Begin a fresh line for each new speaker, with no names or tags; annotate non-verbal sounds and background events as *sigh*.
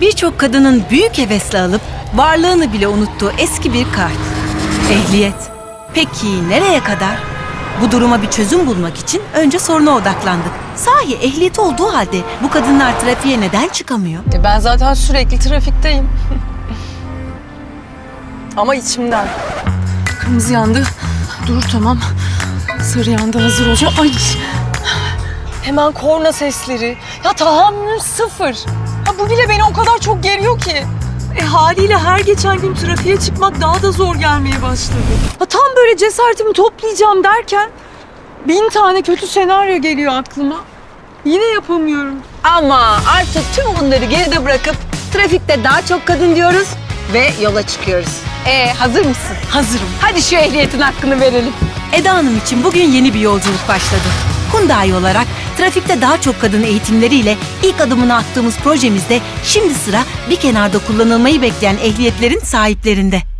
Birçok kadının büyük hevesle alıp varlığını bile unuttuğu eski bir kart. Ehliyet. Peki nereye kadar? Bu duruma bir çözüm bulmak için önce soruna odaklandık. Sahi ehliyeti olduğu halde bu kadınlar trafiğe neden çıkamıyor?
E ben zaten sürekli trafikteyim. *laughs* Ama içimden. Kırmızı yandı. Dur tamam. Sarı yandı hazır olacağım. Ay. Hemen korna sesleri. Ya tahammül sıfır. Bu bile beni o kadar çok geriyor ki. E haliyle her geçen gün trafiğe çıkmak daha da zor gelmeye başladı. Ya tam böyle cesaretimi toplayacağım derken bin tane kötü senaryo geliyor aklıma. Yine yapamıyorum.
Ama artık tüm bunları geride bırakıp trafikte daha çok kadın diyoruz ve yola çıkıyoruz. Ee hazır mısın?
Hazırım.
Hadi şu ehliyetin hakkını verelim.
Eda Hanım için bugün yeni bir yolculuk başladı. Hyundai olarak trafikte daha çok kadın eğitimleriyle ilk adımını attığımız projemizde şimdi sıra bir kenarda kullanılmayı bekleyen ehliyetlerin sahiplerinde.